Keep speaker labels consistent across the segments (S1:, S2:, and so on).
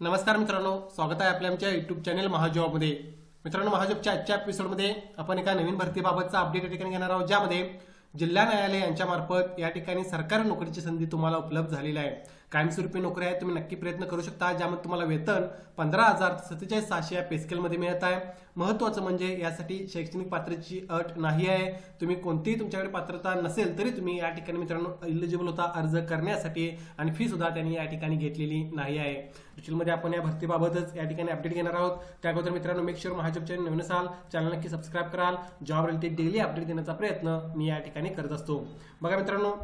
S1: नमस्कार मित्रांनो स्वागत आहे आपल्या आमच्या युट्यूब चॅनल महाजॉबमध्ये. मित्रांनो महाजॉबच्या आजच्या एपिसोडमध्ये आपण एका नवीन भरतीबाबतचा अपडेट या ठिकाणी घेणार आहोत ज्यामध्ये जिल्हा न्यायालय यांच्यामार्फत या ठिकाणी सरकारी नोकरीची संधी तुम्हाला उपलब्ध झालेली आहे. कायमस्वरूपी नोकरी आहे तुम्ही नक्की प्रयत्न करू शकता ज्यामध्ये तुम्हाला वेतन पंधरा हजार सत्तेचाळीस सहाशे या पेस्केलमध्ये मिळत आहे. महत्त्वाचं म्हणजे यासाठी शैक्षणिक पात्रतेची अट नाही आहे. तुम्ही कोणतीही तुमच्याकडे पात्रता नसेल तरी तुम्ही या ठिकाणी मित्रांनो इलिजिबल होता अर्ज करण्यासाठी आणि फी सुद्धा त्यांनी या ठिकाणी घेतलेली नाही आहे. डिटेलमध्ये आपण या भरतीबाबतच या ठिकाणी अपडेट घेणार आहोत. त्या अगोदर मित्रांनो मेक शुअर महाजॉबच्या नवीन असाल चॅनल नक्की सबस्क्राईब कराल. जॉब रिलेटेड डेली अपडेट देण्याचा प्रयत्न मी या ठिकाणी करत असतो. बघा मित्रांनो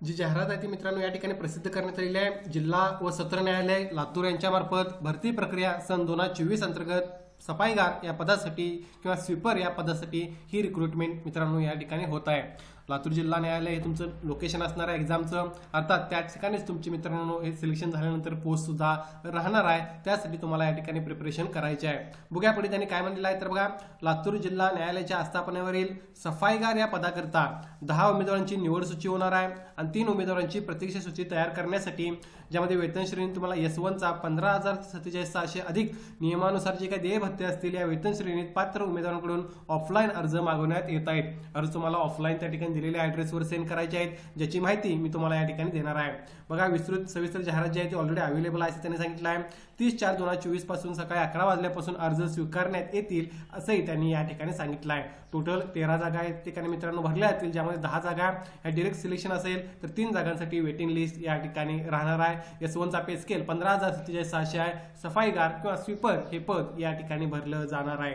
S1: जी जाहिरात आहे ती मित्रांनो या ठिकाणी प्रसिद्ध करण्यात आलेली आहे. जिल्हा व सत्र न्यायालय लातूर यांच्यामार्फत भरती प्रक्रिया सन दोन हजार चोवीस अंतर्गत सफाईगार या पदासाठी किंवा स्वीपर या पदासाठी ही रिक्रुटमेंट मित्रांनो या ठिकाणी होत आहे. लातूर जिल्हा न्यायालय हे तुमचं लोकेशन असणार आहे एक्झामचं अर्थात त्या ठिकाणीच तुमचे मित्रांनो हे सिलेक्शन झाल्यानंतर पोस्ट सुद्धा राहणार आहे. त्यासाठी तुम्हाला या ठिकाणी प्रिपरेशन करायचे आहे. बघा पुढे त्यांनी काय म्हणलेलं आहे तर बघा लातूर जिल्हा न्यायालयाच्या आस्थापनेवरील सफाईगार या पदाकरता दहा उमेदवारांची निवड सूची होणार आहे आणि तीन उमेदवारांची प्रतीक्षा सूची तयार करण्यासाठी ज्यामध्ये वेतन श्रेणी तुम्हाला एस वनचा पंधरा हजार सत्तेचाळीस सहाशे अधिक नियमानुसार जे काही देय भत्ते असतील या वेतन श्रेणीत पात्र उमेदवारांकडून ऑफलाईन अर्ज मागवण्यात येत आहेत. अर्ज तुम्हाला ऑफलाईन त्या ठिकाणी दिलेल्या ऍड्रेसवर सेंड करायचे आहेत ज्याची माहिती मी तुम्हाला या ठिकाणी देणार आहे. बघा विस्तृत सविस्तर जाहिरात जी आहे ती ऑलरेडी अवेलेबल आहे असं त्यांनी सांगितलं आहे. तीस चार दोन हजार चोवीसपासून सकाळी अकरा वाजल्यापासून अर्ज स्वीकारण्यात येतील असंही त्यांनी या ठिकाणी सांगितलं आहे. टोटल तेरा जागा आहेत ठिकाणी मित्रांनो भरल्या जातील ज्यामध्ये दहा जागा ह्या डिरेक्ट सिलेक्शन असेल तर तीन जागांसाठी वेटिंग लिस्ट या ठिकाणी राहणार आहे. एस वनचा पे स्केल पंधरा हजार सत्तेचाळीस सहाशे आहे. सफाईगार किंवा स्वीपर हे पद या ठिकाणी भरलं जाणार आहे.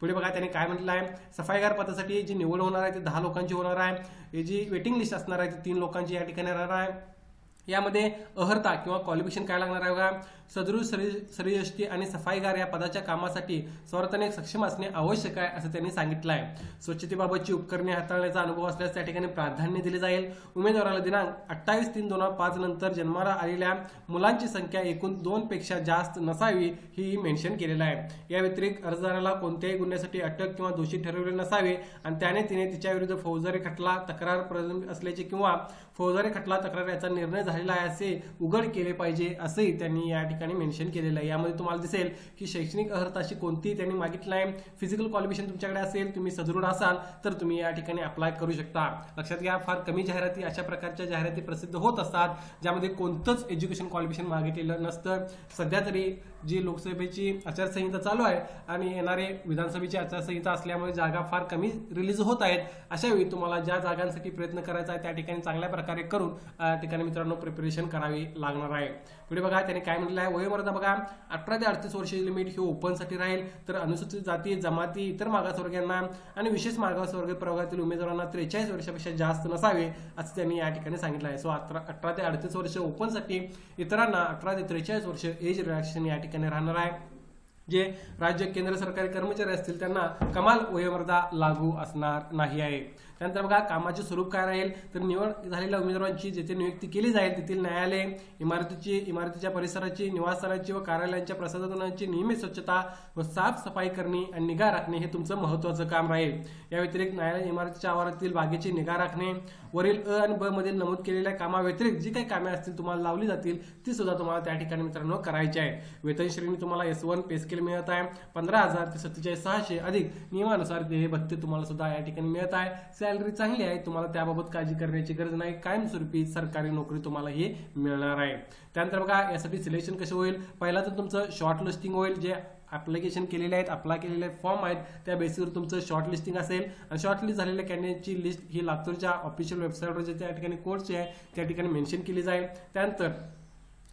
S1: पुढे बघा त्यांनी काय म्हटलं आहे? सफाईगार पदासाठी जी निवड होणार आहे ती दहा लोकांची होणार आहे. जी वेटिंग लिस्ट असणार आहे ती तीन लोकांची या ठिकाणी राहणार आहे. यामध्ये अहर्ता किंवा क्वालिफिकेशन काय लागणार आहे बघा? सदृश सरयष्टी आणि सफाईगार या पदाच्या कामासाठी स्वतःने सक्षम असणे आवश्यक आहे असं त्यांनी सांगितलं आहे स्वच्छतेबाबतची उपकरणे हाताळण्याचा अनुभव असल्यास त्या ठिकाणी प्राधान्य दिले जाईल. उमेदवाराला दिनांक अठ्ठावीस तीन दोन हजार पाच नंतर जन्माला आलेल्या मुलांची संख्या एकूण दोन पेक्षा जास्त नसावी ही मेन्शन केलेलं आहे. या व्यतिरिक्त अर्जदाराला कोणत्याही गुन्ह्यासाठी अटक किंवा दोषी ठरवले नसावे आणि त्याने तिने तिच्या विरुद्ध फौजदारी खटला तक्रार असल्याचे किंवा फौजदारी खटला तक्रार याचा निर्णय झालेला आहे असे उघड केले पाहिजे असंही त्यांनी या ठिकाणी ठिकाणी मेन्शन केलेलं आहे. यामध्ये तुम्हाला दिसेल की शैक्षणिक अर्हताशी कोणतीही त्यांनी मागितलं आहे फिजिकल क्वालिफिकेशन तुमच्याकडे असेल तुम्ही सदृढ असाल तर तुम्ही या ठिकाणी अप्लाय करू शकता. लक्षात घ्या फार कमी जाहिराती अशा प्रकारच्या जाहिराती प्रसिद्ध होत असतात ज्यामध्ये कोणतंच एज्युकेशन क्वालिफिकेशन मागितलेलं नसतं. सध्या तरी जी लोकसभेची आचारसंहिता चालू आहे आणि येणारे विधानसभेची आचारसंहिता असल्यामुळे जागा फार कमी रिलीज होत आहेत. अशा वेळी तुम्हाला ज्या जागांसाठी प्रयत्न करायचा आहे त्या ठिकाणी चांगल्या प्रकारे करून ठिकाणी मित्रांनो प्रिपरेशन करावी लागणार आहे. पुढे बघा त्याने काय म्हटलं आहे? वयोमर्यादा बघा. अठरा ते अडतीस वर्षाची लिमिट ही ओपनसाठी राहील. तर अनुसूचित जाती जमाती इतर मागासवर्गीयांना आणि विशेष मागासवर्ग प्रभागातील उमेदवारांना त्रेचाळीस वर्षापेक्षा जास्त नसावे असं त्यांनी या ठिकाणी सांगितलं आहे. सो अठरा अठरा ते अडतीस वर्ष ओपनसाठी इतरांना अठरा ते त्रेचाळीस वर्ष एज रिलॅक्सेशन या ठिकाणी राहणार आहे जे राज्य केंद्र सरकारी कर्मचारी असतील त्यांना कमाल वयोमर्यादा लागू असणार नाही आहे. त्यानंतर बघा कामाचे स्वरूप काय राहील? तर निवड झालेल्या उमेदवारांची जेथे नियुक्ती केली जाईल तेथील न्यायालय इमारतीची इमारतीच्या परिसराची निवासस्थानाची व कार्यालयांच्या प्रसाधनांची नियमित स्वच्छता व साफसफाई करणे आणि निगा राखणे हे तुमचं महत्त्वाचं काम राहील. या व्यतिरिक्त न्यायालय इमारतीच्या आवारातील बागेची निगा राखणे वरील अ आणि ब मधील नमूद केलेल्या कामाव्यतिरिक्त जी काही कामे असतील तुम्हाला लावली जातील ती सुद्धा तुम्हाला त्या ठिकाणी मित्रांनो करायची आहे. वेतन श्रेणी तुम्हाला एस वन पेस्के देखील मिळत आहे. पंधरा हजार ते सत्तेचाळीस सहाशे अधिक नियमानुसार देय भत्ते तुम्हाला सुद्धा या ठिकाणी मिळत आहे. सॅलरी चांगली आहे तुम्हाला त्याबाबत काळजी करण्याची गरज नाही. कायमस्वरूपी सरकारी नोकरी तुम्हाला ही मिळणार आहे. त्यानंतर बघा यासाठी सिलेक्शन कसं होईल? पहिला तर तुमचं शॉर्ट लिस्टिंग होईल जे ॲप्लिकेशन केलेले आहेत अप्लाय केलेले फॉर्म आहेत त्या बेसिसवर तुमचं शॉर्ट लिस्टिंग असेल. आणि शॉर्ट लिस्ट झालेल्या कॅन्डिडेटची लिस्ट ही लातूरच्या ऑफिशियल वेबसाईटवर जे त्या ठिकाणी कोर्सची आहे त्या ठिकाणी मेन्शन केली जाईल. त्यानंतर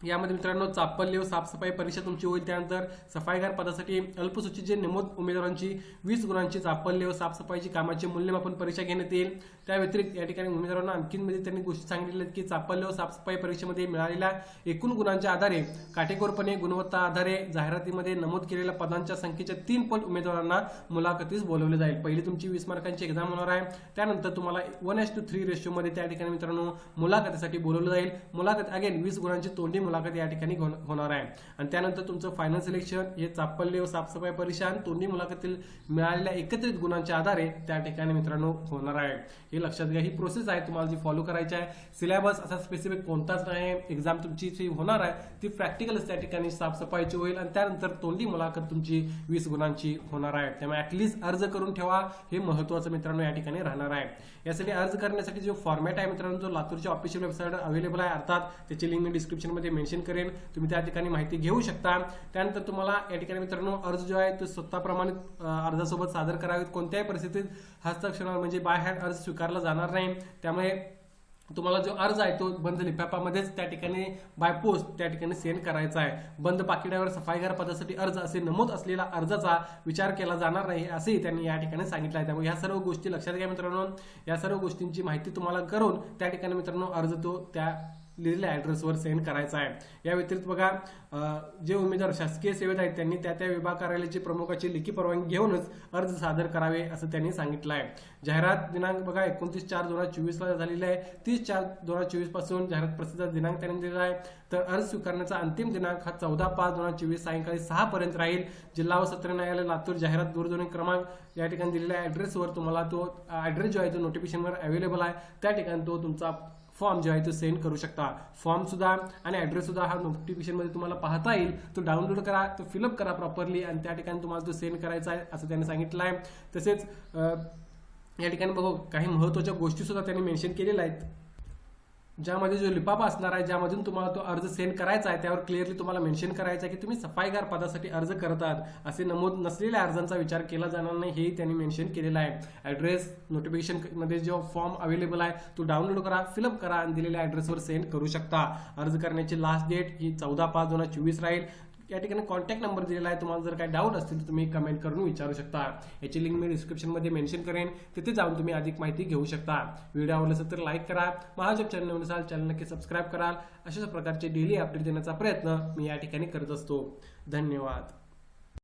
S1: यामध्ये मित्रांनो चापल्य साफसफाई परीक्षा तुमची होईल. त्यानंतर सफाईगार पदासाठी अल्पसूचित जे नमूद उमेदवारांची वीस गुणांची चापल्य साफसफाईची कामाची मूल्यमापन परीक्षा घेण्यात येईल. त्या व्यतिरिक्त या ठिकाणी उमेदवारांना आणखीन मध्ये त्यांनी गोष्टी सांगितलेल्या की चापल्य साफसफाई परीक्षेमध्ये मिळालेल्या एकूण गुणांच्या आधारे काटेकोरपणे गुणवत्ता आधारे जाहिरातीमध्ये नमूद केलेल्या पदांच्या संख्येच्या तीन पट उमेदवारांना मुलाखतीस बोलवले जाईल. पहिली तुमची वीस मार्कांची एक्झाम होणार आहे. त्यानंतर तुम्हाला वन एस टू थ्री रेशोमध्ये त्या ठिकाणी मित्रांनो मुलाखतीसाठी बोलवलं जाईल. मुलाखत अगेन वीस गुणांची तोंडी मुलाखत या ठिकाणी होणार आहे. आणि त्यानंतर तुमचं फायनल सिलेक्शन हे चापल्य व साफसफाई परीक्षा आणि तोंडी मुलाखतील मिळालेल्या एकत्रित गुणांच्या आधारे त्या ठिकाणी मित्रांनो होणार आहे. हे लक्षात घ्या ही प्रोसेस आहे तुम्हाला जी फॉलो करायची आहे सिलेबस असा स्पेसिफिक कोणताच नाही एक्झाम तुमची जी होणार आहे ती प्रॅक्टिकलच त्या ठिकाणी साफसफाईची होईल आणि त्यानंतर तोंडी मुलाखत तुमची वीस गुणांची होणार आहे. त्यामुळे ऍटलिस्ट अर्ज करून ठेवा हे महत्वाचं मित्रांनो या ठिकाणी राहणार आहे. यासाठी अर्ज करण्यासाठी जो फॉर्मॅट आहे मित्रांनो जो लातूरच्या ऑफिशियल वेबसाईट अवेलेबल आहे अर्थात त्याची लिंक मी डिस्क्रिप्शनमध्ये मेन्शन करेन. तुम्ही त्या ठिकाणी माहिती घेऊ शकता. त्यानंतर तुम्हाला या ठिकाणी मित्रांनो अर्ज जो आहे तो स्वतः प्रमाणित अर्जासोबत सादर करावेत. कोणत्याही परिस्थितीत हस्ताक्षर म्हणजे बाय हँड अर्ज स्वीकारला जाणार नाही. त्यामुळे तुम्हाला जो अर्ज आहे तो बंद लिफाफामध्येच त्या ठिकाणी बाय पोस्ट त्या ठिकाणी सेंड करायचा आहे. बंद पाकिटावर सफाईगार पदासाठी अर्ज असे नमूद असलेला अर्जाचा विचार केला जाणार नाही असेही त्यांनी या ठिकाणी सांगितलं आहे. त्यामुळे या सर्व गोष्टी लक्षात घ्या मित्रांनो. या सर्व गोष्टींची माहिती तुम्हाला करून त्या ठिकाणी मित्रांनो अर्ज तो त्या लिहिलेल्या ऍड्रेसवर सेंड करायचा आहे. या व्यतिरिक्त बघा जे उमेदवार शासकीय सेवेत आहेत त्यांनी त्या त्या विभाग कार्यालयाची प्रमुखाची लेखी परवानगी घेऊनच अर्ज सादर करावे असं त्यांनी सांगितलं आहे. जाहिरात दिनांक बघा एकोणतीस चार दोन हजार चोवीस ला झालेली आहे. तीस चार दोन हजार चोवीसपासून जाहिरात प्रसिद्ध दिनांक त्यांनी दिलेला आहे. तर अर्ज स्वीकारण्याचा अंतिम दिनांक हा चौदा पाच दोन हजार चोवीस सायंकाळी सहा पर्यंत राहील. जिल्हा व सत्र न्यायालय लातूर जाहिरात दूरध्वनी क्रमांक या ठिकाणी दिलेल्या ऍड्रेसवर तुम्हाला तो ऍड्रेस जो आहे तो नोटिफिकेशनवर अवेलेबल आहे. त्या ठिकाणी तो तुमचा फॉर्म जो आहे तो सेंड करू शकता. फॉर्म सुद्धा आणि ऍड्रेस सुद्धा हा नोटिफिकेशनमध्ये तुम्हाला पाहता येईल. तो डाउनलोड करा तो फिलअप करा प्रॉपरली आणि त्या ठिकाणी तुम्हाला तो सेंड करायचा आहे असं त्यांनी सांगितलं आहे. तसेच या ठिकाणी बघू काही महत्त्वाच्या गोष्टी सुद्धा त्यांनी मेन्शन केलेल्या आहेत. ज्यामध्ये जो लिपापा असणार आहे ज्यामधून तुम्हाला तो अर्ज सेंड करायचा आहे त्यावर क्लिअरली तुम्हाला मेन्शन करायचं आहे की तुम्ही सफाईगार पदासाठी अर्ज करतात असे नमूद नसलेल्या अर्जांचा विचार केला जाणार नाही हेही त्यांनी मेन्शन केलेलं आहे. ऍड्रेस नोटिफिकेशनमध्ये जो फॉर्म अवेलेबल आहे तो डाउनलोड करा फिलअप करा आणि दिलेल्या ऍड्रेसवर सेंड करू शकता. अर्ज करण्याची लास्ट डेट ही चौदा पाच दोन हजार चोवीस राहील. या ठिकाणी कॉन्टॅक्ट नंबर दिलेला आहे. तुम्हाला जर काही डाऊट असतील तर तुम्ही कमेंट करून विचारू शकता. याची लिंक मी डिस्क्रिप्शनमध्ये मेन्शन करेन. तिथे जाऊन तुम्ही अधिक माहिती घेऊ शकता. व्हिडिओ आवडला असेल तर लाईक करा. महाजब चॅनल असाल चॅनल नक्की सबस्क्राईब कराल. अशाच प्रकारचे डेली अपडेट देण्याचा प्रयत्न मी या ठिकाणी करत असतो. धन्यवाद.